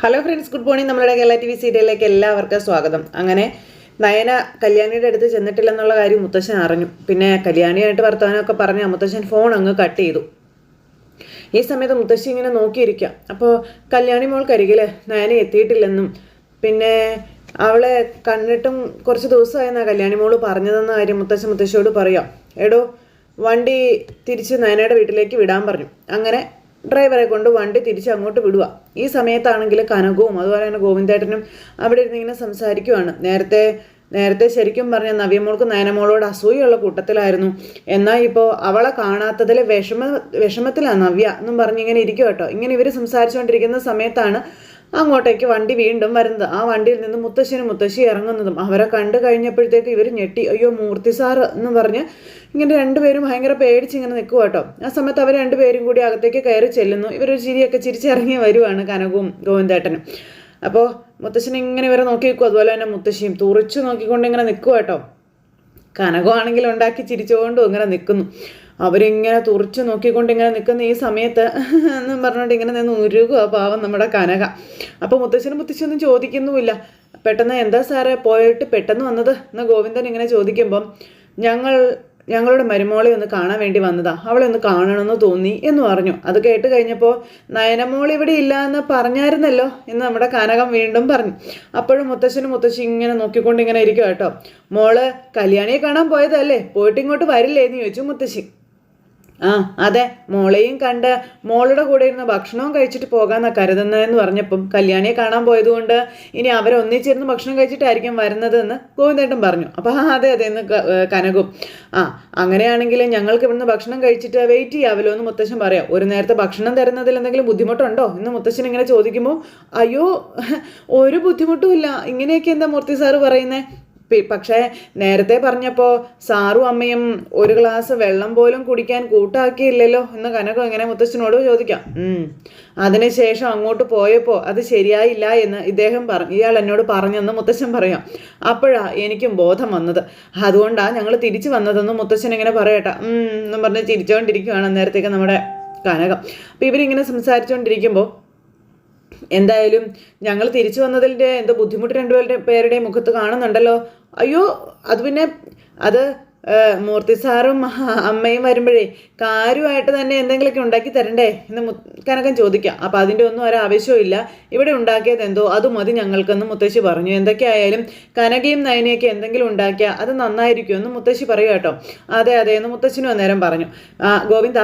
Hello friends good morning നമ്മുടെ Kerala T V സീരിയലിലേക്ക് എല്ലാവർക്കും സ്വാഗതം. അങ്ങനെ നയന കല്യാണിയുടെ അടുത്ത് ചെന്നിട്ടില്ലെന്നുള്ള കാര്യം മുത്തശ്ശൻ അറിഞ്ഞു. പിന്നെ കല്യാണിയായിട്ട് വർത്തമാനമൊക്കെ പറഞ്ഞ മുത്തശ്ശൻ ഫോൺ അങ്ങ് കട്ട് ചെയ്തു. ഈ സമയത്ത് മുത്തശ്ശി ഇങ്ങനെ നോക്കിയിരിക്കുക അപ്പോൾ കല്യാണി മോൾക്കരികിൽ നയന എത്തിയിട്ടില്ലെന്നും പിന്നെ അവളെ കണ്ടിട്ടും കുറച്ച് ദിവസമായെന്നാ കല്യാണി മോൾ പറഞ്ഞതെന്ന കാര്യം മുത്തശ്ശൻ മുത്തശ്ശിയോട് പറയാം. എടോ വണ്ടി തിരിച്ച് നയനയുടെ വീട്ടിലേക്ക് വിടാൻ പറഞ്ഞു. അങ്ങനെ ഡ്രൈവറെ കൊണ്ട് വണ്ടി തിരിച്ച് അങ്ങോട്ട് വിടുക. ഈ സമയത്താണെങ്കിൽ കനകവും അതുപോലെ തന്നെ ഗോവിന്ദേട്ടനും അവിടെ ഇരുന്ന് ഇങ്ങനെ സംസാരിക്കുവാണ്. നേരത്തെ നേരത്തെ ശരിക്കും പറഞ്ഞ നവ്യമോൾക്ക് നയനമോളോട് അസൂയുള്ള കൂട്ടത്തിലായിരുന്നു. എന്നാൽ ഇപ്പോൾ അവളെ കാണാത്തതിൽ വിഷമ വിഷമത്തിലാണ് നവ്യ എന്നും പറഞ്ഞ് ഇങ്ങനെ ഇരിക്കും കേട്ടോ. ഇങ്ങനെ ഇവർ സംസാരിച്ചുകൊണ്ടിരിക്കുന്ന സമയത്താണ് അങ്ങോട്ടേക്ക് വണ്ടി വീണ്ടും വരുന്നത്. ആ വണ്ടിയിൽ നിന്ന് മുത്തശ്ശനും മുത്തശ്ശി ഇറങ്ങുന്നതും അവരെ കണ്ടു കഴിഞ്ഞപ്പോഴത്തേക്ക് ഇവർ ഞെട്ടി അയ്യോ മൂർത്തി സാർ എന്ന് പറഞ്ഞ് ഇങ്ങനെ രണ്ടുപേരും ഭയങ്കര പേടിച്ച് ഇങ്ങനെ നിൽക്കുക കേട്ടോ ആ സമയത്ത് അവർ രണ്ടുപേരും കൂടി അകത്തേക്ക് കയറി ചെല്ലുന്നു. ഇവരൊരു ചിരിയൊക്കെ ചിരിച്ചിറങ്ങി വരുവാണ് കനകവും ഗോവിന്ദേട്ടനും. അപ്പോൾ മുത്തശ്ശൻ ഇങ്ങനെ ഇവരെ നോക്കി നിൽക്കും. അതുപോലെ തന്നെ മുത്തശ്ശിയും തുറച്ചു നോക്കിക്കൊണ്ട് ഇങ്ങനെ നിൽക്കുക കേട്ടോ കനകമാണെങ്കിൽ ഉണ്ടാക്കി ചിരിച്ചുകൊണ്ടും ഇങ്ങനെ നിൽക്കുന്നു. അവരിങ്ങനെ തുറച്ചു നോക്കിക്കൊണ്ട് ഇങ്ങനെ നിൽക്കുന്ന ഈ സമയത്ത് എന്നും പറഞ്ഞുകൊണ്ട് ഇങ്ങനെ നിന്ന് ഉരുകുക പാവം നമ്മുടെ കനക. അപ്പോൾ മുത്തശ്ശനും മുത്തശ്ശിയൊന്നും ചോദിക്കുന്നുമില്ല. പെട്ടെന്ന് എന്താ സാറേ പോയിട്ട് പെട്ടെന്ന് വന്നത്? എന്ന് ഗോവിന്ദൻ ഇങ്ങനെ ചോദിക്കുമ്പം ഞങ്ങൾ ഞങ്ങളുടെ മരുമോളെ ഒന്ന് കാണാൻ വേണ്ടി വന്നതാ. അവളെ ഒന്ന് കാണണമെന്ന് തോന്നി എന്ന് പറഞ്ഞു. അത് കേട്ട് കഴിഞ്ഞപ്പോൾ നയനമോൾ ഇവിടെ ഇല്ല എന്ന് പറഞ്ഞായിരുന്നല്ലോ? എന്ന് നമ്മുടെ കനകം വീണ്ടും പറഞ്ഞു. അപ്പോഴും മുത്തശ്ശനും മുത്തശ്ശി ഇങ്ങനെ നോക്കിക്കൊണ്ട് ഇങ്ങനെ ഇരിക്കുക കേട്ടോ. മോൾ കല്യാണിയെ കാണാൻ പോയതല്ലേ? പോയിട്ട് ഇങ്ങോട്ട് വരില്ലേ? എന്ന് ചോദിച്ചു മുത്തശ്ശി. ആ അതെ. മോളെയും കണ്ട് മോളുടെ കൂടെ ഇരുന്ന് ഭക്ഷണവും കഴിച്ചിട്ട് പോകാമെന്നാണ് കരുതുന്നതെന്ന് പറഞ്ഞപ്പം കല്യാണിയെ കാണാൻ പോയതുകൊണ്ട് ഇനി അവരൊന്നിച്ചിരുന്ന് ഭക്ഷണം കഴിച്ചിട്ടായിരിക്കും വരുന്നതെന്ന് ഗോവിന്ദേട്ടൻ പറഞ്ഞു. അപ്പോൾ ആ അതെ അതെ എന്ന് കനകും. ആ അങ്ങനെയാണെങ്കിൽ ഞങ്ങൾക്ക് ഇവിടുന്ന് ഭക്ഷണം കഴിച്ചിട്ട് വെയിറ്റ് ചെയ്യാമല്ലോ എന്ന് മുത്തശ്ശൻ പറയാം. ഒരു നേരത്തെ ഭക്ഷണം തരുന്നതിൽ എന്തെങ്കിലും ബുദ്ധിമുട്ടുണ്ടോ? എന്ന് മുത്തശ്ശൻ ഇങ്ങനെ ചോദിക്കുമ്പോൾ അയ്യോ ഒരു ബുദ്ധിമുട്ടും ഇല്ല. ഇങ്ങനെയൊക്കെ എന്താ മൂർത്തി സാറ് പറയുന്നേ? പി- പക്ഷേ നേരത്തെ പറഞ്ഞപ്പോൾ സാറും അമ്മയും ഒരു ഗ്ലാസ് വെള്ളം പോലും കുടിക്കാൻ കൂട്ടാക്കിയില്ലല്ലോ എന്ന് കനകം ഇങ്ങനെ മുത്തച്ഛനോട് ചോദിക്കാം. അതിനുശേഷം അങ്ങോട്ട് പോയപ്പോൾ അത് ശരിയായില്ല എന്ന് ഇദ്ദേഹം പറഞ്ഞു ഇയാൾ എന്നോട് പറഞ്ഞെന്ന് മുത്തച്ഛൻ പറയാം. അപ്പോഴാ എനിക്കും ബോധം വന്നത്. അതുകൊണ്ടാണ് ഞങ്ങൾ തിരിച്ചു വന്നതെന്ന് മുത്തച്ഛൻ ഇങ്ങനെ പറയട്ടെ. എന്നും പറഞ്ഞ് ചിരിച്ചുകൊണ്ടിരിക്കുകയാണ് നേരത്തേക്ക് നമ്മുടെ കനകം. അപ്പം ഇവരിങ്ങനെ സംസാരിച്ചുകൊണ്ടിരിക്കുമ്പോൾ എന്തായാലും ഞങ്ങൾ തിരിച്ചു വന്നതിന്റെ എന്തോ ബുദ്ധിമുട്ട് രണ്ടുപേരുടെ പേരുടെയും മുഖത്ത് കാണുന്നുണ്ടല്ലോ. അയ്യോ അത് പിന്നെ അത് മൂർത്തി സാറും അമ്മയും വരുമ്പോഴേ കാര്യമായിട്ട് തന്നെ എന്തെങ്കിലുമൊക്കെ ഉണ്ടാക്കി തരണ്ടേ എന്ന് കനകൻ ചോദിക്കാം. അപ്പോൾ അതിന്റെ ഒന്നും ഒരു ആവശ്യവും ഇല്ല. ഇവിടെ ഉണ്ടാക്കിയത് എന്തോ അത് മതി ഞങ്ങൾക്കെന്ന് മുത്തശ്ശി പറഞ്ഞു. എന്തൊക്കെയായാലും കനകയും നയനയൊക്കെ എന്തെങ്കിലും ഉണ്ടാക്കിയാൽ അത് നന്നായിരിക്കുമെന്ന് മുത്തശ്ശി പറയും കേട്ടോ. അതെ അതെ എന്ന് മുത്തശ്ശിനും അന്നേരം പറഞ്ഞു. ഗോവിന്ദ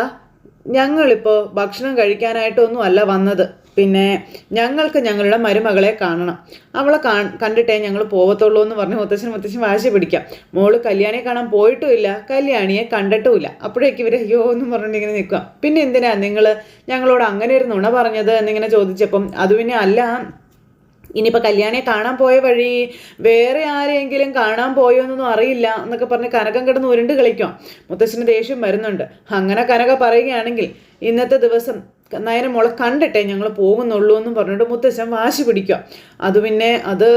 ഞങ്ങളിപ്പോൾ ഭക്ഷണം കഴിക്കാനായിട്ടൊന്നും അല്ല വന്നത്. പിന്നെ ഞങ്ങൾക്ക് ഞങ്ങളുടെ മരുമകളെ കാണണം. അവളെ കാ കണ്ടിട്ടേ ഞങ്ങൾ പോവത്തുള്ളൂ എന്ന് പറഞ്ഞ് മുത്തശ്ശൻ മുത്തശ്ശൻ വാശി പിടിക്കാം. മോൾ കല്യാണിയെ കാണാൻ പോയിട്ടുമില്ല കല്യാണിയെ കണ്ടിട്ടുമില്ല. അപ്പോഴേക്ക് ഇവർ അയ്യോ എന്ന് പറഞ്ഞിട്ടിങ്ങനെ നിൽക്കുക. പിന്നെ എന്തിനാ നിങ്ങൾ ഞങ്ങളോട് അങ്ങനെ ഒരു നുണ പറഞ്ഞത് എന്നിങ്ങനെ ചോദിച്ചപ്പം അത് പിന്നെ അല്ല ഇനിയിപ്പോൾ കല്യാണിയെ കാണാൻ പോയ വഴി വേറെ ആരെയെങ്കിലും കാണാൻ പോയോ എന്നൊന്നും അറിയില്ല എന്നൊക്കെ പറഞ്ഞ് കനകം കിടന്ന് ഉരുണ്ട് കളിക്കാം. മുത്തശ്ശന് ദേഷ്യം വരുന്നുണ്ട്. അങ്ങനെ കനക പറയുകയാണെങ്കിൽ ഇന്നത്തെ ദിവസം നയന മോളെ കണ്ടിട്ടേ ഞങ്ങൾ പോകുന്നുള്ളൂ എന്ന് പറഞ്ഞിട്ട് മുത്തശ്ശൻ വാശി പിടിക്കുക. അത് പിന്നെ അത്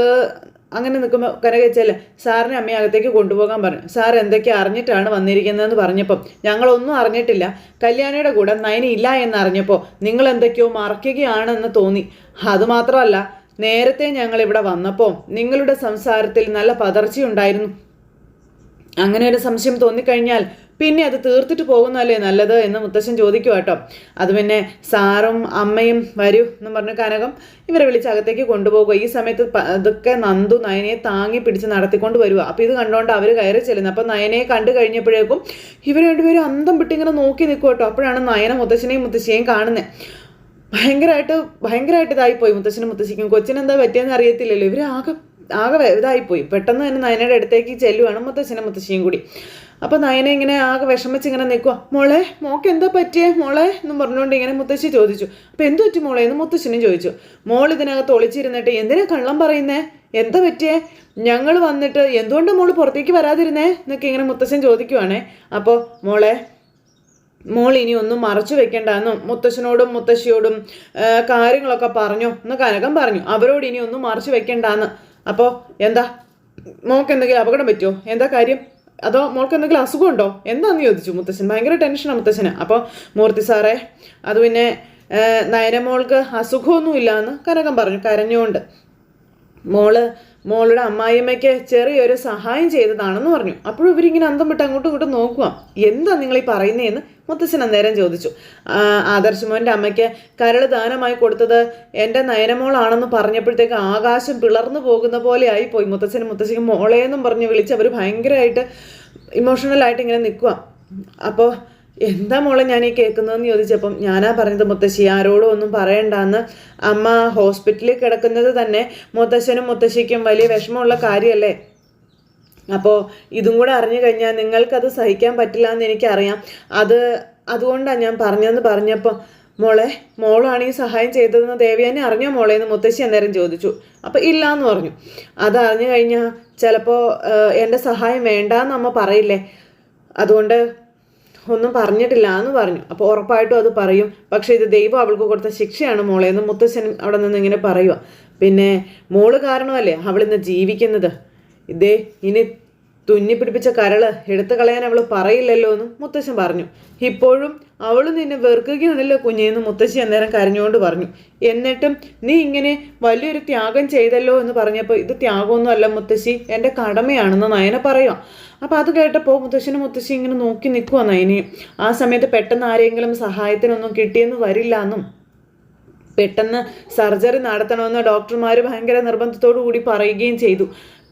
അങ്ങനെ നിൽക്കുമ്പോൾ കരകച്ചല്ല സാറിനെ അമ്മയെ അകത്തേക്ക് കൊണ്ടുപോകാൻ പറഞ്ഞു. സാർ എന്തൊക്കെ അറിഞ്ഞിട്ടാണ് വന്നിരിക്കുന്നതെന്ന് പറഞ്ഞപ്പം ഞങ്ങളൊന്നും അറിഞ്ഞിട്ടില്ല. കല്യാണിയുടെ കൂടെ നയന ഇല്ല എന്നറിഞ്ഞപ്പോൾ നിങ്ങൾ എന്തൊക്കെയോ മറക്കുകയാണെന്ന് തോന്നി. അതുമാത്രമല്ല നേരത്തെ ഞങ്ങൾ ഇവിടെ വന്നപ്പോൾ നിങ്ങളുടെ സംസാരത്തിൽ നല്ല പതർച്ചയുണ്ടായിരുന്നു. അങ്ങനെ ഒരു സംശയം തോന്നിക്കഴിഞ്ഞാൽ പിന്നെ അത് തീർത്തിട്ട് പോകുന്നതല്ലേ നല്ലത് എന്ന് മുത്തശ്ശൻ ചോദിക്കുക കേട്ടോ. അത് പിന്നെ സാറും അമ്മയും വരൂ എന്നും പറഞ്ഞ് കനകം ഇവരെ വിളിച്ച് അകത്തേക്ക് കൊണ്ടുപോകുക ഈ സമയത്ത് അതൊക്കെ നന്ദു നയനയെ താങ്ങി പിടിച്ച് നടത്തിക്കൊണ്ട് വരിക അപ്പോൾ ഇത് കണ്ടുകൊണ്ട് അവർ കയറി ചെല്ലുന്നത് അപ്പോൾ നയനയെ കണ്ടു കഴിഞ്ഞപ്പോഴേക്കും ഇവർ രണ്ടുപേരും അന്തം വിട്ടിങ്ങനെ നോക്കി നിൽക്കും കേട്ടോ. അപ്പോഴാണ് നയന മുത്തശ്ശനെയും മുത്തശ്ശിയെയും കാണുന്നത് ഭയങ്കരമായിട്ട് ഭയങ്കരമായിട്ട് ഇതായിപ്പോയി മുത്തശ്ശനും മുത്തശ്ശിക്കും. കൊച്ചിനെന്താ പറ്റിയെന്ന് അറിയത്തില്ലല്ലോ. ഇവർ ആകെ ആകെ ഇതായിപ്പോയി പെട്ടെന്ന് തന്നെ നയനയുടെ അടുത്തേക്ക് ചെല്ലുവാണ് മുത്തശ്ശനും മുത്തശ്ശിയും കൂടി. അപ്പോൾ നയന ഇങ്ങനെ ആകെ വിഷമിച്ച് ഇങ്ങനെ നിൽക്കുക മോളെ മോക്ക് എന്താ പറ്റിയേ? മോളെ എന്നും പറഞ്ഞുകൊണ്ട് ഇങ്ങനെ മുത്തശ്ശി ചോദിച്ചു. അപ്പോൾ എന്ത് പറ്റി മോളെ? എന്ന് മുത്തശ്ശനും ചോദിച്ചു. മോൾ ഇതിനകത്ത് ഒളിച്ചിരുന്നിട്ട് എന്തിനാ കള്ളം പറയുന്നേ? എന്താ പറ്റിയേ? ഞങ്ങൾ വന്നിട്ട് എന്തുകൊണ്ട് മോൾ പുറത്തേക്ക് വരാതിരുന്നേ? എന്നൊക്കെ ഇങ്ങനെ മുത്തശ്ശൻ ചോദിക്കുവാണേ. അപ്പോൾ മോളെ മോൾ ഇനി ഒന്നും മറച്ചു വെക്കണ്ടെന്നും മുത്തശ്ശനോടും മുത്തശ്ശിയോടും കാര്യങ്ങളൊക്കെ പറഞ്ഞു എന്ന് കനകം പറഞ്ഞു. അവരോട് ഇനി ഒന്നും മറച്ചു വെക്കണ്ടെന്ന്. അപ്പോൾ എന്താ? മോക്ക് എന്തെങ്കിലും അപകടം പറ്റുമോ എന്താ കാര്യം? അതോ മോൾക്ക് എന്തെങ്കിലും അസുഖമുണ്ടോ? എന്താന്ന് ചോദിച്ചു മുത്തശ്ശൻ. ഭയങ്കര ടെൻഷനാണ് മുത്തശ്ശന്. അപ്പോൾ മൂർത്തി സാറേ അത് പിന്നെ നയന നയനമോൾക്ക് അസുഖമൊന്നുമില്ല എന്ന് കനകം പറഞ്ഞു കരഞ്ഞുകൊണ്ട്. മോൾ മോളുടെ അമ്മായിയമ്മയ്ക്ക് ചെറിയൊരു സഹായം ചെയ്തതാണെന്ന് പറഞ്ഞു. അപ്പോഴും ഇവരിങ്ങനെ അന്തം വിട്ട് അങ്ങോട്ടും ഇങ്ങോട്ടും നോക്കുക. എന്താ നിങ്ങൾ ഈ പറയുന്നതെന്ന് മുത്തശ്ശൻ അന്നേരം ചോദിച്ചു. ആദർശ് മോന്റെ അമ്മയ്ക്ക് കരൾ ദാനമായി കൊടുത്തത് എന്റെ നയനമോളാണെന്ന് പറഞ്ഞപ്പോഴത്തേക്ക് ആകാശം പിളർന്നു പോകുന്ന പോലെ ആയിപ്പോയി മുത്തച്ഛനും മുത്തശ്ശിക്കും മോളേന്നും പറഞ്ഞ് വിളിച്ച് അവർ ഭയങ്കരമായിട്ട് ഇമോഷണലായിട്ട് ഇങ്ങനെ നിൽക്കുക അപ്പോൾ എന്താ മോളെ ഞാൻ ഈ കേൾക്കുന്നതെന്ന് ചോദിച്ചപ്പം ഞാനാ പറഞ്ഞത് മുത്തശ്ശി ആരോടും ഒന്നും പറയണ്ടെന്ന്. അമ്മ ഹോസ്പിറ്റലിൽ കിടക്കുന്നത് തന്നെ മുത്തശ്ശനും മുത്തശ്ശിക്കും വലിയ വിഷമമുള്ള കാര്യമല്ലേ? അപ്പോൾ ഇതും കൂടെ അറിഞ്ഞു കഴിഞ്ഞാൽ നിങ്ങൾക്കത് സഹിക്കാൻ പറ്റില്ല എന്ന് എനിക്കറിയാം. അത് അതുകൊണ്ടാണ് ഞാൻ പറഞ്ഞതെന്ന് പറഞ്ഞപ്പോൾ മോളെ മോളാണ് ഈ സഹായം ചെയ്തതെന്ന് ദേവിയാനെ അറിഞ്ഞോ മോളെ? എന്ന് മുത്തശ്ശി അന്നേരം ചോദിച്ചു. അപ്പോൾ ഇല്ല എന്ന് പറഞ്ഞു. അത് അറിഞ്ഞു കഴിഞ്ഞാൽ ചിലപ്പോൾ എന്റെ സഹായം വേണ്ടാന്ന് അമ്മ പറയില്ലേ? അതുകൊണ്ട് ഒന്നും പറഞ്ഞിട്ടില്ല എന്ന് പറഞ്ഞു. അപ്പോൾ ഉറപ്പായിട്ടും അത് പറയും. പക്ഷേ ഇത് ദൈവം അവൾക്ക് കൊടുത്ത ശിക്ഷയാണ് മോളെ എന്ന് മുത്തശ്ശൻ അവിടെ നിന്ന് ഇങ്ങനെ പറയുക പിന്നെ മോൾ കാരണമല്ലേ ഇന്ന് ജീവിക്കുന്നത്? ഇതേ ഇനി തുന്നി പിടിപ്പിച്ച കരൾ എടുത്തു കളയാൻ അവൾ പറയില്ലല്ലോ എന്ന് മുത്തശ്ശൻ പറഞ്ഞു. ഇപ്പോഴും അവൾ നിന്നെ വെറുക്കുകയാണല്ലോ കുഞ്ഞെന്ന് മുത്തശ്ശി അന്നേരം കരഞ്ഞുകൊണ്ട് പറഞ്ഞു. എന്നിട്ടും നീ ഇങ്ങനെ വലിയൊരു ത്യാഗം ചെയ്തല്ലോ എന്ന് പറഞ്ഞപ്പോൾ ഇത് ത്യാഗമൊന്നും അല്ല മുത്തശ്ശി എന്റെ കടമയാണെന്ന് നയന പറയാം അപ്പോൾ അത് കേട്ടപ്പോൾ മുത്തശ്ശനും മുത്തശ്ശി ഇങ്ങനെ നോക്കി നിൽക്കുക നയനെ ആ സമയത്ത് പെട്ടെന്ന് ആരെങ്കിലും സഹായത്തിനൊന്നും കിട്ടിയെന്ന് വരില്ല എന്നും പെട്ടെന്ന് സർജറി നടത്തണമെന്ന് ഡോക്ടർമാർ ഭയങ്കര നിർബന്ധത്തോടു കൂടി പറയുകയും ചെയ്തു.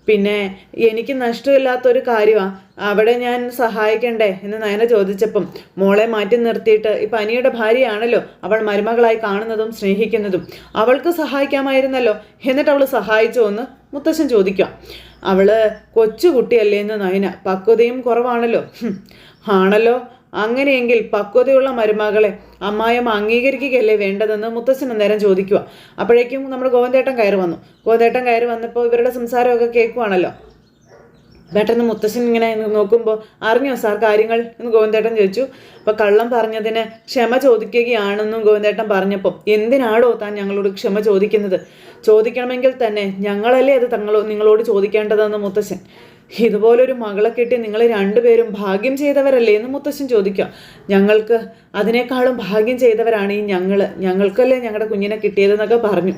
പിന്നെ എനിക്ക് നഷ്ടമില്ലാത്തൊരു കാര്യമാണ് അവിടെ ഞാൻ സഹായിക്കണ്ടേ എന്ന് നയന ചോദിച്ചപ്പം മോളെ മാറ്റി നിർത്തിയിട്ട് ഇപ്പം അനിയുടെ ഭാര്യയാണല്ലോ അവൾ മരുമകളായി കാണുന്നതും സ്നേഹിക്കുന്നതും. അവൾക്ക് സഹായിക്കാമായിരുന്നല്ലോ. എന്നിട്ട് അവൾ സഹായിച്ചോ എന്ന് മുത്തശ്ശൻ ചോദിക്കാം അവൾ കൊച്ചുകുട്ടിയല്ലേ എന്ന് നയന. പക്വതയും കുറവാണല്ലോ. ആണല്ലോ. അങ്ങനെയെങ്കിൽ പക്വതയുള്ള മരുമകളെ അമ്മായിയമ്മ അംഗീകരിക്കുകയല്ലേ വേണ്ടതെന്ന് മുത്തശ്ശൻ അന്നേരം ചോദിക്കുക അപ്പോഴേക്കും നമ്മുടെ ഗോവന്തേട്ടൻ കയറി വന്നു. ഗോവന്തേട്ടൻ കയറി വന്നപ്പോൾ ഇവരുടെ സംസാരമൊക്കെ കേൾക്കുവാണല്ലോ. പെട്ടെന്ന് മുത്തശ്ശൻ ഇങ്ങനെ നോക്കുമ്പോൾ അറിഞ്ഞോ സാർ കാര്യങ്ങൾ? എന്ന് ഗോവിന്ദേട്ടൻ ചോദിച്ചു. അപ്പോൾ കള്ളം പറഞ്ഞതിന് ക്ഷമ ചോദിക്കുകയാണെന്നും ഗോവിന്ദേട്ടൻ പറഞ്ഞപ്പോൾ എന്തിനാടോ താൻ ഞങ്ങളോട് ക്ഷമ ചോദിക്കുന്നത്? ചോദിക്കണമെങ്കിൽ തന്നെ ഞങ്ങളല്ലേ അത് തങ്ങളോ നിങ്ങളോട് ചോദിക്കേണ്ടതെന്ന് മുത്തശ്ശൻ. ഇതുപോലൊരു മകളെ കിട്ടി നിങ്ങൾ രണ്ടുപേരും ഭാഗ്യം ചെയ്തവരല്ലേ എന്ന് മുത്തശ്ശൻ ചോദിക്കുക ഞങ്ങൾക്ക് അതിനേക്കാളും ഭാഗ്യം ചെയ്തവരാണ് ഈ ഞങ്ങൾ ഞങ്ങൾക്കല്ലേ ഞങ്ങളുടെ കുഞ്ഞിനെ കിട്ടിയതെന്നൊക്കെ പറഞ്ഞു.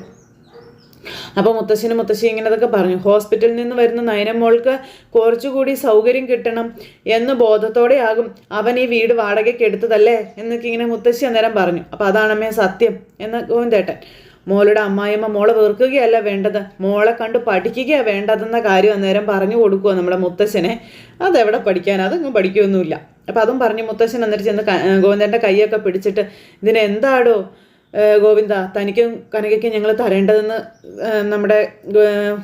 അപ്പോൾ മുത്തശ്ശനും മുത്തശ്ശി ഇങ്ങനെതൊക്കെ പറഞ്ഞു. ഹോസ്പിറ്റലിൽ നിന്ന് വരുന്ന നയനമോൾക്ക് കുറച്ചുകൂടി സൗകര്യം കിട്ടണം എന്ന് ബോധത്തോടെയാകും അവൻ ഈ വീട് വാടകയ്ക്ക് എടുത്തതല്ലേ എന്നൊക്കെ ഇങ്ങനെ മുത്തശ്ശി അന്നേരം പറഞ്ഞു. അപ്പോൾ അതാണമ്മേ സത്യം എന്ന് ഗോവിന്ദേട്ടൻ. മോളുടെ അമ്മായിയമ്മ മോളെ വെറുക്കുകയല്ല വേണ്ടത്. മോളെ കണ്ട് പഠിക്കുകയാണ് വേണ്ടതെന്ന കാര്യം അന്നേരം പറഞ്ഞു കൊടുക്കുക നമ്മുടെ മുത്തശ്ശനെ. അതെവിടെ പഠിക്കാൻ? അതങ്ങ് പഠിക്കുകയൊന്നുമില്ല. അപ്പം അതും പറഞ്ഞ് മുത്തശ്ശൻ എന്നിട്ട് ചെന്ന് ഗോവിന്ദന്റെ കൈയൊക്കെ പിടിച്ചിട്ട് ഇതിന് എന്താടോ ഏഹ് ഗോവിന്ദ തനിക്കും കനകയ്ക്കും ഞങ്ങൾ തരേണ്ടതെന്ന് നമ്മുടെ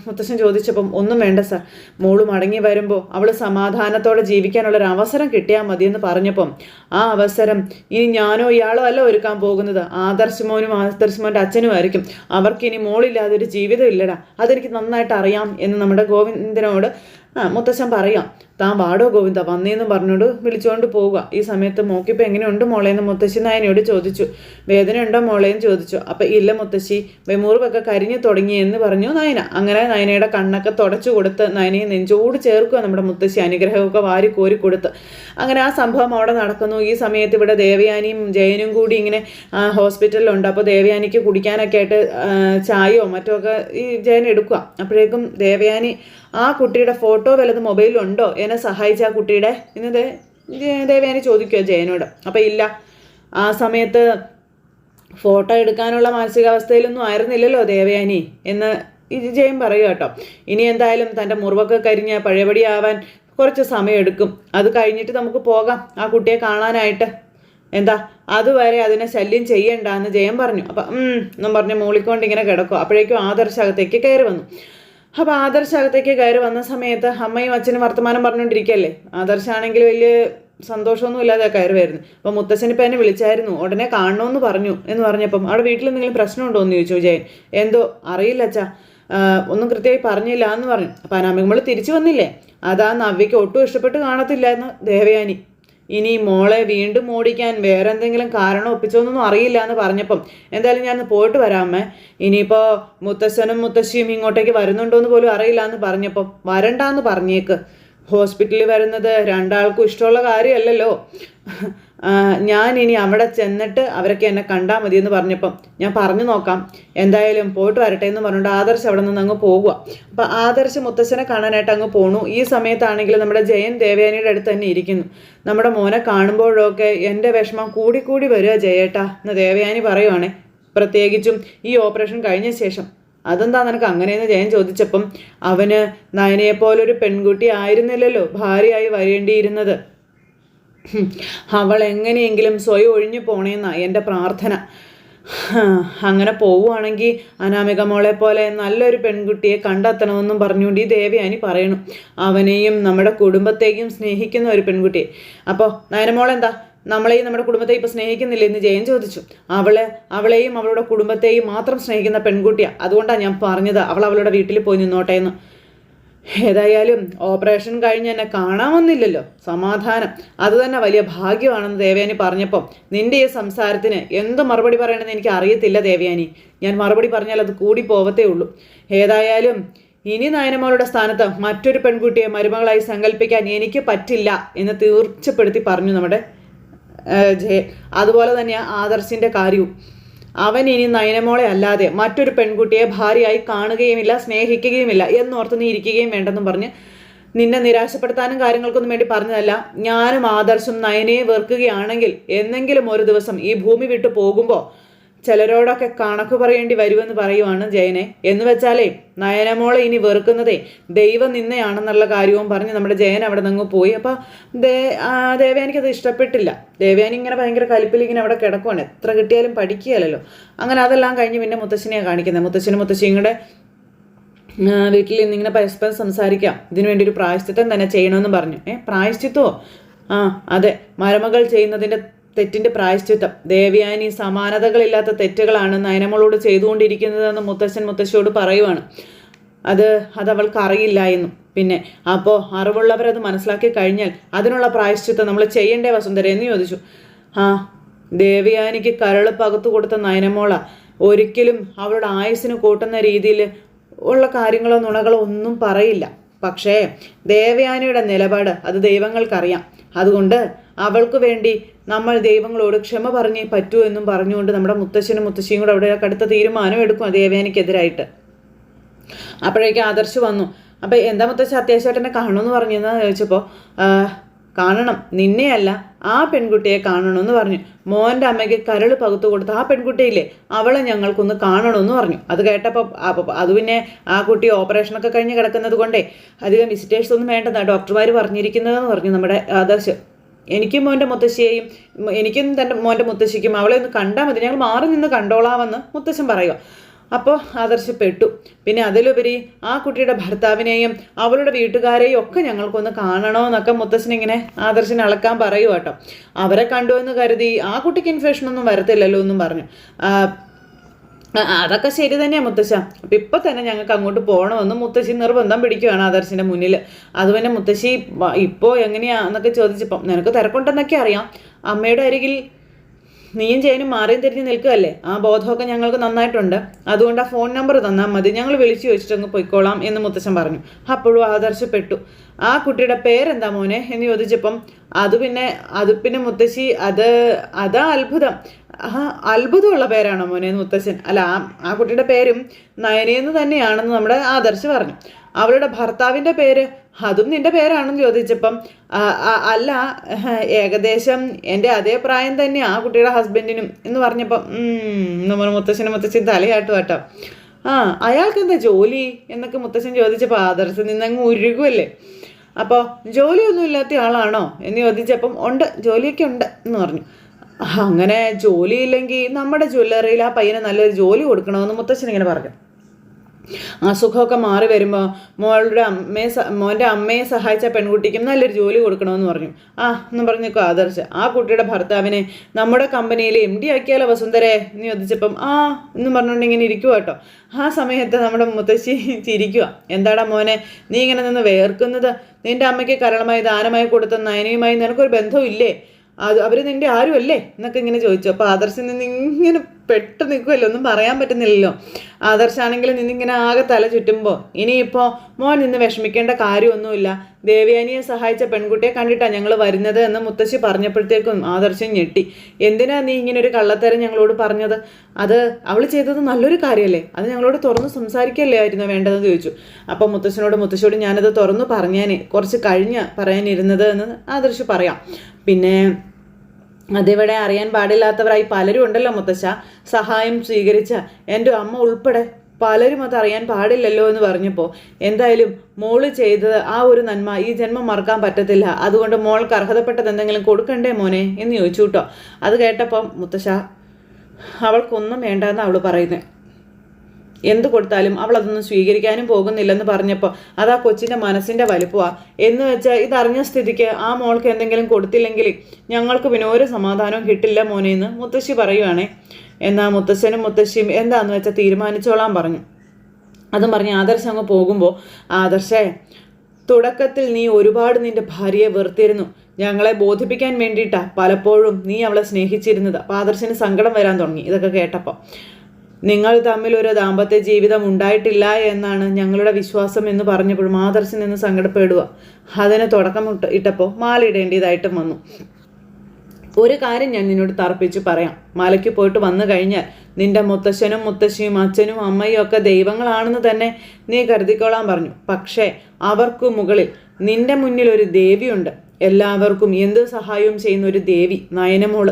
മുത്തശ്ശൻ ചോദിച്ചപ്പം ഒന്നും വേണ്ട സാർ. മോൾ മടങ്ങി വരുമ്പോൾ അവൾ സമാധാനത്തോടെ ജീവിക്കാനുള്ളൊരു അവസരം കിട്ടിയാൽ മതിയെന്ന് പറഞ്ഞപ്പം ആ അവസരം ഇനി ഞാനോ ഇയാളോ അല്ല ഒരുക്കാൻ പോകുന്നത്. ആദർശ് മോനും ആദർശ് മോന്റെ അച്ഛനുമായിരിക്കും അവർക്ക് ഇനി മോളില്ലാതെ ഒരു ജീവിതം ഇല്ലടാ. അതെനിക്ക് നന്നായിട്ട് അറിയാം എന്ന് നമ്മുടെ ഗോവിന്ദനോട് ആ മുത്തശ്ശൻ പറയാം. താൻ വാടോ ഗോവിന്ദ വന്നേന്ന് പറഞ്ഞോണ്ട് വിളിച്ചുകൊണ്ട് പോവുക. ഈ സമയത്ത് മോക്കിപ്പോൾ എങ്ങനെയുണ്ട് മോളേന്ന് മുത്തശ്ശി നായനോട് ചോദിച്ചു. വേദന ഉണ്ടോ മോളേന്ന് ചോദിച്ചു. അപ്പം ഇല്ല മുത്തശ്ശി വെമുറിവൊക്കെ കരിഞ്ഞു തുടങ്ങി എന്ന് പറഞ്ഞു നയന. അങ്ങനെ നയനയുടെ കണ്ണൊക്കെ തുടച്ചു കൊടുത്ത് നയനയെ നെഞ്ചോട് ചേർക്കുക നമ്മുടെ മുത്തശ്ശി അനുഗ്രഹമൊക്കെ വാരി കോരി കൊടുത്ത്. അങ്ങനെ ആ സംഭവം അവിടെ നടക്കുന്നു. ഈ സമയത്ത് ഇവിടെ ദേവയാനിയും ജയനും കൂടി ഇങ്ങനെ ഹോസ്പിറ്റലിലുണ്ട്. അപ്പോൾ ദേവയാനിക്ക് കുടിക്കാനൊക്കെ ആയിട്ട് ചായയോ മറ്റോ ഒക്കെ ഈ ജയൻ എടുക്കുക. അപ്പോഴേക്കും ദേവയാനി ആ കുട്ടിയുടെ ഫോട്ടോ വല്ലത് മൊബൈലുണ്ടോ എന്നെ സഹായിച്ച ആ കുട്ടിയുടെ? ഇന്ന് ദേ ദേവയാനി ചോദിക്കുക ജയനോട്. അപ്പം ഇല്ല. ആ സമയത്ത് ഫോട്ടോ എടുക്കാനുള്ള മാനസികാവസ്ഥയിലൊന്നും ആയിരുന്നില്ലല്ലോ ദേവയാനി എന്ന് ജയൻ പറയുക കേട്ടോ. ഇനി എന്തായാലും തന്റെ മുറിവൊക്കെ കരിഞ്ഞ് പഴയപടിയാവാൻ കുറച്ച് സമയമെടുക്കും. അത് കഴിഞ്ഞിട്ട് നമുക്ക് പോകാം ആ കുട്ടിയെ കാണാനായിട്ട്. എന്താ? അതുവരെ അതിനെ ശല്യം ചെയ്യണ്ട എന്ന് ജയൻ പറഞ്ഞു. അപ്പം എന്നും പറഞ്ഞ് മൂളിക്കൊണ്ട് ഇങ്ങനെ കിടക്കും അപ്പോഴേക്കും ആദർശ അകത്തേക്ക് കയറി വന്നു. അപ്പോൾ ആദർശ അകത്തേക്ക് കയറി വന്ന സമയത്ത് അമ്മയും അച്ഛനും വർത്തമാനം പറഞ്ഞുകൊണ്ടിരിക്കുകയല്ലേ ആദർശാണെങ്കിൽ വലിയ സന്തോഷമൊന്നും ഇല്ലാതെ കയറി വരുന്നു അപ്പോൾ മുത്തശ്ശൻ എന്നെ വിളിച്ചായിരുന്നു. ഉടനെ കാണണമെന്ന് പറഞ്ഞു എന്ന് പറഞ്ഞപ്പം അവിടെ വീട്ടിൽ എന്തെങ്കിലും പ്രശ്നമുണ്ടോ എന്ന് ചോദിച്ചു ജയൻ എന്തോ? അറിയില്ല അച്ഛാ. ഒന്നും കൃത്യമായി പറഞ്ഞില്ല എന്ന് പറഞ്ഞു. അപ്പോൾ അനാമികമ്മൾ തിരിച്ചു വന്നില്ലേ? അതാ നവ്യയ്ക്ക് ഒട്ടും ഇഷ്ടപ്പെട്ട് കാണത്തില്ലായിരുന്നു ദേവയാനി. ഇനി മോളെ വീണ്ടും ഓടിക്കാൻ വേറെ എന്തെങ്കിലും കാരണം ഒപ്പിച്ചോന്നൊന്നും അറിയില്ല എന്ന് പറഞ്ഞപ്പം എന്തായാലും ഞാൻ പോയിട്ട് വരാമേ ഇനിയിപ്പോൾ മുത്തശ്ശനും മുത്തശ്ശിയും ഇങ്ങോട്ടേക്ക് വരുന്നുണ്ടോ എന്ന് പോലും അറിയില്ല എന്ന് പറഞ്ഞപ്പം വരണ്ടാന്ന് പറഞ്ഞേക്ക്. ഹോസ്പിറ്റലിൽ വരുന്നത് രണ്ടാൾക്കും ഇഷ്ടമുള്ള കാര്യമല്ലല്ലോ. ഞാൻ ഇനി അവിടെ ചെന്നിട്ട് അവരൊക്കെ എന്നെ കണ്ടാൽ മതി എന്ന് പറഞ്ഞപ്പം ഞാൻ പറഞ്ഞു നോക്കാം. എന്തായാലും പോയിട്ട് വരട്ടെ എന്ന് പറഞ്ഞുകൊണ്ട് ആദർശ് അവിടെ നിന്ന് അങ്ങ് പോകുക അപ്പം ആദർശ് മുത്തശ്ശനെ കാണാനായിട്ട് അങ്ങ് പോണു. ഈ സമയത്താണെങ്കിൽ നമ്മുടെ ജയൻ ദേവയാനിയുടെ അടുത്ത് തന്നെ ഇരിക്കുന്നു. നമ്മുടെ മോനെ കാണുമ്പോഴൊക്കെ എന്റെ വിഷമം കൂടി കൂടി വരിക ജയേട്ടാ എന്ന് ദേവയാനി പറയുവാണേ. പ്രത്യേകിച്ചും ഈ ഓപ്പറേഷൻ കഴിഞ്ഞ ശേഷം. അതെന്താ നിനക്ക് അങ്ങനെയെന്ന് ജയൻ ചോദിച്ചപ്പം അവന് നയനയെപ്പോലൊരു പെൺകുട്ടി ആയിരുന്നില്ലല്ലോ ഭാര്യയായി വരേണ്ടിയിരുന്നത്. അവൾ എങ്ങനെയെങ്കിലും സ്വയം ഒഴിഞ്ഞു പോണേന്നാ എന്റെ പ്രാർത്ഥന. അങ്ങനെ പോവുകയാണെങ്കിൽ അനാമിക മോളെ പോലെ നല്ലൊരു പെൺകുട്ടിയെ കണ്ടെത്തണമെന്നും പറഞ്ഞുകൊണ്ട് ഈ ദേവയാനി പറയണു. അവനെയും നമ്മുടെ കുടുംബത്തെയും സ്നേഹിക്കുന്ന ഒരു പെൺകുട്ടിയെ. അപ്പോൾ നയനമോളെന്താ? നമ്മളെയും നമ്മുടെ കുടുംബത്തെയും ഇപ്പോൾ സ്നേഹിക്കുന്നില്ല എന്ന് ജയൻ ചോദിച്ചു. അവളെ അവളെയും അവളുടെ കുടുംബത്തെയും മാത്രം സ്നേഹിക്കുന്ന പെൺകുട്ടിയാണ് അതുകൊണ്ടാണ് ഞാൻ പറഞ്ഞത് അവൾ അവളുടെ വീട്ടിൽ പോയി നിന്നോട്ടെ എന്ന് ഏതായാലും ഓപ്പറേഷൻ കഴിഞ്ഞ് എന്നെ കാണാമെന്നില്ലല്ലോ സമാധാനം. അത് തന്നെ വലിയ ഭാഗ്യമാണെന്ന് ദേവയാനി പറഞ്ഞപ്പോൾ നിന്റെ ഈ സംസാരത്തിന് എന്ത് മറുപടി പറയണമെന്ന് എനിക്ക് അറിയത്തില്ല ദേവയാനി. ഞാൻ മറുപടി പറഞ്ഞാൽ അത് കൂടി പോവത്തേ ഉള്ളൂ. ഏതായാലും ഇനി നയനമോളുടെ സ്ഥാനത്ത് മറ്റൊരു പെൺകുട്ടിയെ മരുമകളായി സങ്കല്പിക്കാൻ എനിക്ക് പറ്റില്ല എന്ന് തീർച്ചപ്പെടുത്തി പറഞ്ഞു നമ്മുടെ ജയ അതുപോലെ തന്നെയാണ് ആദർശിന്റെ കാര്യവും. അവൻ ഇനി നയനമോളെ അല്ലാതെ മറ്റൊരു പെൺകുട്ടിയെ ഭാര്യയായി കാണുകയുമില്ല സ്നേഹിക്കുകയുമില്ല എന്നോർത്ത് നീ ഇരിക്കുകയും വേണ്ടെന്നും പറഞ്ഞ് നിന്നെ നിരാശപ്പെടുത്താനും കാര്യങ്ങൾക്കൊന്നും വേണ്ടി പറഞ്ഞതല്ല. ഞാനും ആദർശം നയനയെ വെറുക്കുകയാണെങ്കിൽ എന്നെങ്കിലും ഒരു ദിവസം ഈ ഭൂമി വിട്ടു പോകുമ്പോൾ ചിലരോടൊക്കെ കണക്ക് പറയേണ്ടി വരുമെന്ന് പറയുവാണ് ജയനെ. എന്ന് വെച്ചാലേ നയനമോളെ ഇനി വെറുക്കുന്നതേ ദൈവം നിന്നയാണെന്നുള്ള കാര്യവും പറഞ്ഞ് നമ്മുടെ ജയൻ അവിടെ നിന്ന് പോയി. അപ്പോൾ ദേ ദേവയാനിക്കത് ഇഷ്ടപ്പെട്ടില്ല. ദേവയാനി ഇങ്ങനെ ഭയങ്കര കലിപ്പിൽ ഇങ്ങനെ അവിടെ കിടക്കുവാണ്. എത്ര കിട്ടിയാലും പഠിക്കുകയല്ലോ അങ്ങനെ അതെല്ലാം കഴിഞ്ഞ് പിന്നെ മുത്തശ്ശിനെയാണ് കാണിക്കുന്നത്. മുത്തശ്ശനും മുത്തശ്ശിയും കൂടെ വീട്ടിൽ ഇന്നിങ്ങനെ പരസ്പരം സംസാരിക്കാം. ഇതിനു വേണ്ടി ഒരു പ്രായശ്ചിത്തം തന്നെ ചെയ്യണമെന്ന് പറഞ്ഞു. ഏ പ്രായശ്ചിത്തമോ ആ അതെ. മരമകൾ ചെയ്യുന്നതിന്റെ തെറ്റിന്റെ പ്രായശ്ചിത്തം. ദേവയാനി സമാനതകളില്ലാത്ത തെറ്റുകളാണ് നയനമോളോട് ചെയ്തുകൊണ്ടിരിക്കുന്നതെന്ന് മുത്തശ്ശൻ മുത്തശ്ശിയോട് പറയുവാണ്. അത് അതവൾക്ക് അറിയില്ല എന്നും. പിന്നെ അപ്പോൾ അറിവുള്ളവരത് മനസ്സിലാക്കി കഴിഞ്ഞാൽ അതിനുള്ള പ്രായശ്ചിത്തം നമ്മൾ ചെയ്യണ്ടേ വസുന്ധര എന്ന് ചോദിച്ചു. ആ ദേവയാനിക്ക് കരൾ പകത്തു കൊടുത്ത നയനമോള ഒരിക്കലും അവളുടെ ആയുസ്സിന് കൂട്ടുന്ന രീതിയിൽ ഉള്ള കാര്യങ്ങളോ നുണകളോ ഒന്നും പറയില്ല. പക്ഷേ ദേവയാനിയുടെ നിലപാട് അത് ദൈവങ്ങൾക്കറിയാം. അതുകൊണ്ട് അവൾക്ക് വേണ്ടി നമ്മൾ ദൈവങ്ങളോട് ക്ഷമ പറഞ്ഞേ പറ്റൂ എന്നും പറഞ്ഞുകൊണ്ട് നമ്മുടെ മുത്തശ്ശനും മുത്തശ്ശിയും കൂടെ അവിടെ കടുത്ത തീരുമാനം എടുക്കും ദേവേനയ്ക്കെതിരായിട്ട് അപ്പോഴേക്ക് ആദർശ് വന്നു. അപ്പം എന്താ മുത്തശ്ശ അത്യാവശ്യമായിട്ട് എന്നെ കാണുമെന്ന് പറഞ്ഞെന്ന് ചോദിച്ചപ്പോൾ കാണണം. നിന്നെയല്ല ആ പെൺകുട്ടിയെ കാണണമെന്ന് പറഞ്ഞു. മോന്റെ അമ്മയ്ക്ക് കരൾ പകുത്തു കൊടുത്ത ആ പെൺകുട്ടിയില്ലേ അവളെ ഞങ്ങൾക്കൊന്ന് കാണണമെന്ന് പറഞ്ഞു. അത് കേട്ടപ്പോൾ അത് പിന്നെ ആ കുട്ടി ഓപ്പറേഷനൊക്കെ കഴിഞ്ഞ് കിടക്കുന്നത് കൊണ്ടേ അധികം വിസിറ്റേഴ്സ് ഒന്നും വേണ്ടെന്നാണ് ഡോക്ടർമാർ പറഞ്ഞിരിക്കുന്നതെന്ന് പറഞ്ഞു നമ്മുടെ ആദർശ്. എനിക്കും മോന്റെ മുത്തശ്ശിയെയും എനിക്കും തന്റെ മോന്റെ മുത്തശ്ശിക്കും അവളെ ഒന്ന് കണ്ടാൽ മതി. ഞങ്ങൾ മാറി നിന്ന് കണ്ടോളാമെന്ന് മുത്തശ്ശൻ പറയുക. അപ്പോൾ ആദർശപ്പെട്ടു. പിന്നെ അതിലുപരി ആ കുട്ടിയുടെ ഭർത്താവിനെയും അവളുടെ വീട്ടുകാരെയും ഒക്കെ ഞങ്ങൾക്കൊന്ന് കാണണമെന്നൊക്കെ മുത്തശ്ശൻ ഇങ്ങനെ ആദർശനെ അളക്കാൻ പറയുക കേട്ടോ. അവരെ കണ്ടു എന്ന് കരുതി ആ കുട്ടിക്ക് ഇൻഫെക്ഷൻ ഒന്നും വരത്തില്ലല്ലോ എന്നും പറഞ്ഞു. അതൊക്കെ ശരി തന്നെയാണ് മുത്തശ്ശ. അപ്പം ഇപ്പം തന്നെ ഞങ്ങൾക്ക് അങ്ങോട്ട് പോകണമെന്ന് മുത്തശ്ശി നിർബന്ധം പിടിക്കുകയാണ് ആദർശിന്റെ മുന്നിൽ അത് പിന്നെ മുത്തശ്ശി ഇപ്പോൾ എങ്ങനെയാന്നൊക്കെ ചോദിച്ചപ്പം നിനക്ക് തിരക്കുണ്ടെന്നൊക്കെ അറിയാം. അമ്മയുടെ അരികിൽ നീയും ചേനും മാറിയും തിരിഞ്ഞ് നിൽക്കുകയല്ലേ? ആ ബോധമൊക്കെ ഞങ്ങൾക്ക് നന്നായിട്ടുണ്ട്. അതുകൊണ്ട് ആ ഫോൺ നമ്പർ തന്നാൽ മതി. ഞങ്ങൾ വിളിച്ചു ചോദിച്ചിട്ടങ്ങ് പൊയ്ക്കോളാം എന്ന് മുത്തച്ഛൻ പറഞ്ഞു. അപ്പോഴും ആദർശപ്പെട്ടു. ആ കുട്ടിയുടെ പേരെന്താ മോനെ എന്ന് ചോദിച്ചപ്പം അത് പിന്നെ അത് പിന്നെ മുത്തശ്ശി അത് അതാ അത്ഭുതം. ആ അത്ഭുതമുള്ള പേരാണോ മോനെ എന്ന് മുത്തശ്ശൻ. അല്ല ആ ആ കുട്ടിയുടെ പേരും നയനയെന്ന് തന്നെയാണെന്ന് നമ്മുടെ ആദർശ് പറഞ്ഞു. അവളുടെ ഭർത്താവിന്റെ പേര് അതും നിന്റെ പേരാണെന്ന് ചോദിച്ചപ്പം അല്ല ഏകദേശം എന്റെ അതേ പ്രായം തന്നെ ആ കുട്ടിയുടെ ഹസ്ബൻഡിനും എന്ന് പറഞ്ഞപ്പം നമ്മുടെ മുത്തശ്ശനും മുത്തശ്ശൻ തലയാട്ടു കേട്ടോ ആ അയാൾക്ക് എന്താ ജോലി? എന്നൊക്കെ മുത്തശ്ശൻ ചോദിച്ചപ്പോൾ ആദർശ് നിന്നങ്ങ് ഉരുകുമല്ലേ അപ്പോൾ ജോലിയൊന്നും ഇല്ലാത്ത ആളാണോ? എന്ന് ചോദിച്ചപ്പം ഉണ്ട് ജോലിയൊക്കെ ഉണ്ട് എന്ന് പറഞ്ഞു. അങ്ങനെ ജോലിയില്ലെങ്കിൽ നമ്മുടെ ജ്വല്ലറിയിൽ ആ പയ്യനെ നല്ലൊരു ജോലി കൊടുക്കണമെന്ന് മുത്തശ്ശൻ ഇങ്ങനെ പറഞ്ഞു. അസുഖമൊക്കെ മാറി വരുമ്പോൾ മോളുടെ അമ്മയെ മോന്റെ അമ്മയെ സഹായിച്ച പെൺകുട്ടിക്കും നല്ലൊരു ജോലി കൊടുക്കണമെന്ന് പറഞ്ഞു. ആ എന്ന് പറഞ്ഞേക്കോ ആദർശ്. ആ കുട്ടിയുടെ ഭർത്താവിനെ നമ്മുടെ കമ്പനിയിൽ എം ഡി ആക്കിയാലോ വസുന്ധരെ? എന്ന് ചോദിച്ചപ്പം ആ എന്ന് പറഞ്ഞുകൊണ്ട് ഇങ്ങനെ ഇരിക്കുക കേട്ടോ. ആ സമയത്ത് നമ്മുടെ മുത്തശ്ശി ചിരിക്കുക എന്താടാ മോനെ നീ ഇങ്ങനെ നിന്ന് വേർക്കുന്നത്? നിന്റെ അമ്മയ്ക്ക് കരളമായി ദാനമായി കൊടുത്ത നയനയുമായി നിനക്കൊരു ബന്ധവും ഇല്ലേ അത് അവർ നിന്റെ ആരും അല്ലേ എന്നൊക്കെ ഇങ്ങനെ ചോദിച്ചു. അപ്പോൾ ആദർശിൽ നിന്ന് ഇങ്ങനെ പെട്ട് നിൽക്കുമല്ലോ ഒന്നും പറയാൻ പറ്റുന്നില്ലല്ലോ. ആദർശാണെങ്കിൽ നിന്നിങ്ങനെ ആകെ തല ചുറ്റുമ്പോൾ ഇനിയിപ്പോൾ മോൻ നിന്ന് വിഷമിക്കേണ്ട കാര്യമൊന്നുമില്ല. ദേവയാനിയെ സഹായിച്ച പെൺകുട്ടിയെ കണ്ടിട്ടാണ് ഞങ്ങൾ വരുന്നത് എന്ന് മുത്തശ്ശി പറഞ്ഞപ്പോഴത്തേക്കും ആദർശം ഞെട്ടി. എന്തിനാ നീ ഇങ്ങനെ ഒരു കള്ളത്തരം ഞങ്ങളോട് പറഞ്ഞത്? അത് അവൾ ചെയ്തത് നല്ലൊരു കാര്യമല്ലേ? അത് ഞങ്ങളോട് തുറന്ന് സംസാരിക്കല്ലേ ആയിരുന്നു വേണ്ടതെന്ന് ചോദിച്ചു. അപ്പോൾ മുത്തശ്ശനോട് മുത്തശ്ശിയോട് ഞാനത് തുറന്നു പറഞ്ഞേനെ. കുറച്ച് കഴിഞ്ഞ് പറയാനിരുന്നത് എന്ന് ആദർശ് പറയാം. പിന്നെ അതിവിടെ അറിയാൻ പാടില്ലാത്തവരായി പലരും ഉണ്ടല്ലോ മുത്തശ്ശ. സഹായം സ്വീകരിച്ച എന്റെ അമ്മ ഉൾപ്പെടെ പലരും അത് അറിയാൻ പാടില്ലല്ലോ എന്ന് പറഞ്ഞപ്പോൾ എന്തായാലും മോൾ ചെയ്തത് ആ ഒരു നന്മ ഈ ജന്മം മറക്കാൻ പറ്റത്തില്ല. അതുകൊണ്ട് മോൾക്ക് അർഹതപ്പെട്ടത് എന്തെങ്കിലും കൊടുക്കണ്ടേ മോനെ എന്ന് ചോദിച്ചു കേട്ടോ. അത് കേട്ടപ്പം മുത്തശ്ശ അവൾക്കൊന്നും വേണ്ടെന്ന് അവൾ പറയുന്നത് എന്ത് കൊടുത്താലും അവൾ അതൊന്നും സ്വീകരിക്കാനും പോകുന്നില്ലെന്ന് പറഞ്ഞപ്പോൾ അത് കൊച്ചിന്റെ മനസ്സിന്റെ വലുപ്പമാ എന്ന് വെച്ചാൽ ഇതറിഞ്ഞ സ്ഥിതിക്ക് ആ മോൾക്ക് എന്തെങ്കിലും കൊടുത്തില്ലെങ്കിൽ ഞങ്ങൾക്ക് പിന്നെ ഒരു സമാധാനവും കിട്ടില്ല മോനെ എന്ന് മുത്തശ്ശി പറയുവാണേ. എന്നാൽ മുത്തശ്ശനും മുത്തശ്ശിയും എന്താന്ന് വെച്ചാൽ തീരുമാനിച്ചോളാൻ പറഞ്ഞു. അതും പറഞ്ഞ് ആദർശം അങ്ങ് പോകുമ്പോൾ ആദർശേ തുടക്കത്തിൽ നീ ഒരുപാട് നിന്റെ ഭാര്യയെ വെറുത്തിരുന്നു. ഞങ്ങളെ ബോധിപ്പിക്കാൻ വേണ്ടിയിട്ടാണ് പലപ്പോഴും നീ അവളെ സ്നേഹിച്ചിരുന്നത്. അപ്പോൾ ആദർശന് സങ്കടം വരാൻ തുടങ്ങി ഇതൊക്കെ കേട്ടപ്പോൾ നിങ്ങൾ തമ്മിൽ ഒരു ദാമ്പത്യ ജീവിതം ഉണ്ടായിട്ടില്ല എന്നാണ് ഞങ്ങളുടെ വിശ്വാസം എന്ന് പറഞ്ഞപ്പോഴും ആദർശൻ നിന്ന് സങ്കടപ്പെടുക. അതിന് തുടക്കം ഇട്ട ഇട്ടപ്പോൾ മാലയിടേണ്ടതായിട്ടും വന്നു. ഒരു കാര്യം ഞാൻ നിന്നോട് തർപ്പിച്ച് പറയാം. മലയ്ക്ക് പോയിട്ട് വന്നു കഴിഞ്ഞാൽ നിന്റെ മുത്തശ്ശനും മുത്തശ്ശിയും അച്ഛനും അമ്മയും ഒക്കെ ദൈവങ്ങളാണെന്ന് തന്നെ നീ കരുതിക്കോളാൻ പറഞ്ഞു. പക്ഷേ അവർക്ക് മുകളിൽ നിന്റെ മുന്നിൽ ഒരു ദേവിയുണ്ട്. എല്ലാവർക്കും എന്ത് സഹായവും ചെയ്യുന്ന ഒരു ദേവി നയനമോൾ.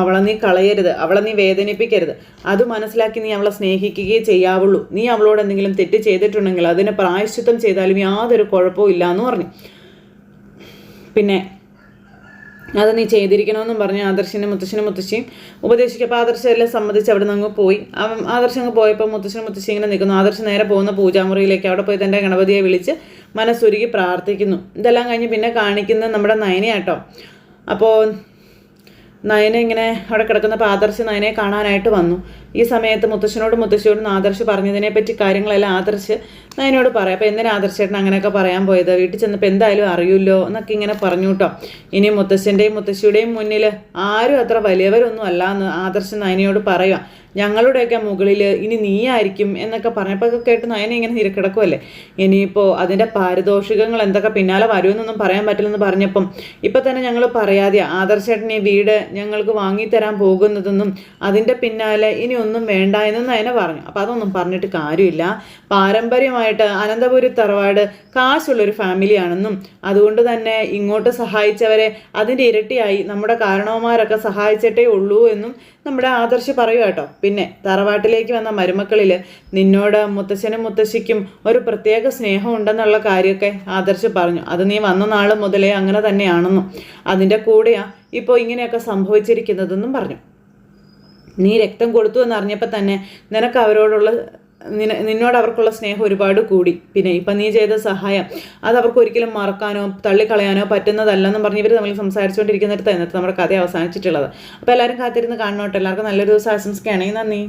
അവളെ നീ കളയരുത് അവളെ നീ വേദനിപ്പിക്കരുത്. അത് മനസ്സിലാക്കി നീ അവളെ സ്നേഹിക്കുകയേ ചെയ്യാവുള്ളൂ. നീ അവളോട് എന്തെങ്കിലും തെറ്റ് ചെയ്തിട്ടുണ്ടെങ്കിൽ അതിന് പ്രായശ്ചിത്തം ചെയ്താലും യാതൊരു കുഴപ്പവും ഇല്ല എന്ന് പറഞ്ഞു. പിന്നെ അത് നീ ചെയ്തിരിക്കണമെന്നും പറഞ്ഞു ആദർശനും മുത്തശ്ശനും മുത്തശ്ശിയും ഉപദേശിക്കപ്പോൾ ആദർശം എല്ലാം സമ്മതിച്ച് അവിടെ നിന്ന് അങ്ങ് പോയി. അവൻ ആദർശം അങ്ങ് പോയപ്പോൾ മുത്തശ്ശനും മുത്തശ്ശി ഇങ്ങനെ നിൽക്കുന്നു. ആദർശം നേരെ പോകുന്ന പൂജാമുറിയിലേക്ക് അവിടെ പോയി തന്റെ ഗണപതിയെ വിളിച്ച് മനസ്സുരുകി പ്രാർത്ഥിക്കുന്നു. ഇതെല്ലാം കഴിഞ്ഞ് പിന്നെ കാണിക്കുന്നത് നമ്മുടെ നയനയാട്ടോ. അപ്പോൾ നയന ഇങ്ങനെ അവിടെ കിടക്കുന്ന പാദർശി നയനെ കാണാനായിട്ട് വന്നു. ഈ സമയത്ത് മുത്തശ്ശനോട് മുത്തശ്ശിയോടും ആദർശ് പറഞ്ഞതിനെ പറ്റി കാര്യങ്ങളെല്ലാം ആദർശ് നയനോട് പറയാം. അപ്പോൾ എന്തിനാ ആദർശേട്ടൻ അങ്ങനെയൊക്കെ പറയാൻ പോയത്? വീട്ടിൽ ചെന്നപ്പോൾ എന്തായാലും അറിയുമല്ലോ എന്നൊക്കെ ഇങ്ങനെ പറഞ്ഞു കേട്ടോ. ഇനി മുത്തശ്ശന്റെയും മുത്തശ്ശിയുടെയും മുന്നിൽ ആരും അത്ര വലിയവരൊന്നും അല്ല എന്ന് ആദർശ് നയനയോട് പറയുക ഞങ്ങളുടെയൊക്കെ മുകളിൽ ഇനി നീയായിരിക്കും എന്നൊക്കെ പറഞ്ഞപ്പോൾ കേട്ട് നയന ഇങ്ങനെ നിരക്കിടക്കുമല്ലേ ഇനിയിപ്പോൾ അതിന്റെ പാരിതോഷികങ്ങൾ എന്തൊക്കെ പിന്നാലെ വരുമെന്നൊന്നും പറയാൻ പറ്റില്ലെന്ന് പറഞ്ഞപ്പം ഇപ്പം തന്നെ ഞങ്ങൾ പറയാതെ ആദർശേട്ടൻ ഈ വീട് ഞങ്ങൾക്ക് വാങ്ങിത്തരാൻ പോകുന്നതെന്നും അതിന്റെ പിന്നാലെ ഇനി ഒന്നും വേണ്ട എന്നൊന്നും അതിനെ പറഞ്ഞു. അപ്പോൾ അതൊന്നും പറഞ്ഞിട്ട് കാര്യമില്ല. പാരമ്പര്യമായിട്ട് അനന്തപുരി തറവാട് കാശുള്ളൊരു ഫാമിലിയാണെന്നും അതുകൊണ്ട് തന്നെ ഇങ്ങോട്ട് സഹായിച്ചവരെ അതിന്റെ ഇരട്ടിയായി നമ്മുടെ കാരണവന്മാരൊക്കെ സഹായിച്ചിട്ടേ ഉള്ളൂ എന്നും നമ്മുടെ ആദർശ് പറയുക കേട്ടോ. പിന്നെ തറവാട്ടിലേക്ക് വന്ന മരുമക്കളിൽ നിന്നോട് മുത്തശ്ശനും മുത്തശ്ശിക്കും ഒരു പ്രത്യേക സ്നേഹം ഉണ്ടെന്നുള്ള കാര്യമൊക്കെ ആദർശ് പറഞ്ഞു. അത് നീ വന്ന നാൾ മുതലേ അങ്ങനെ തന്നെയാണെന്നും അതിന്റെ കൂടെയാണ് ഇപ്പോൾ ഇങ്ങനെയൊക്കെ സംഭവിച്ചിരിക്കുന്നതെന്നും പറഞ്ഞു. നീ രക്തം കൊടുത്തു എന്നറിഞ്ഞപ്പോൾ തന്നെ നിനക്ക് അവരോടുള്ള നിന നിന്നോട് അവർക്കുള്ള സ്നേഹം ഒരുപാട് കൂടി. പിന്നെ ഇപ്പം നീ ചെയ്ത സഹായം അത് അവർക്ക് ഒരിക്കലും മറക്കാനോ തള്ളിക്കളയാനോ പറ്റുന്നതല്ലെന്നും പറഞ്ഞ് ഇവർ തമ്മിൽ സംസാരിച്ചുകൊണ്ടിരിക്കുന്നിടത്ത് എന്നിട്ട് നമ്മുടെ കഥ അവസാനിച്ചിട്ടുള്ളത്. അപ്പോൾ എല്ലാവരും കാത്തിരുന്ന് കാണണോട്ടെ. എല്ലാവർക്കും നല്ലൊരു ദിവസം ആശംസിക്കുകയാണെങ്കിൽ നന്ദി.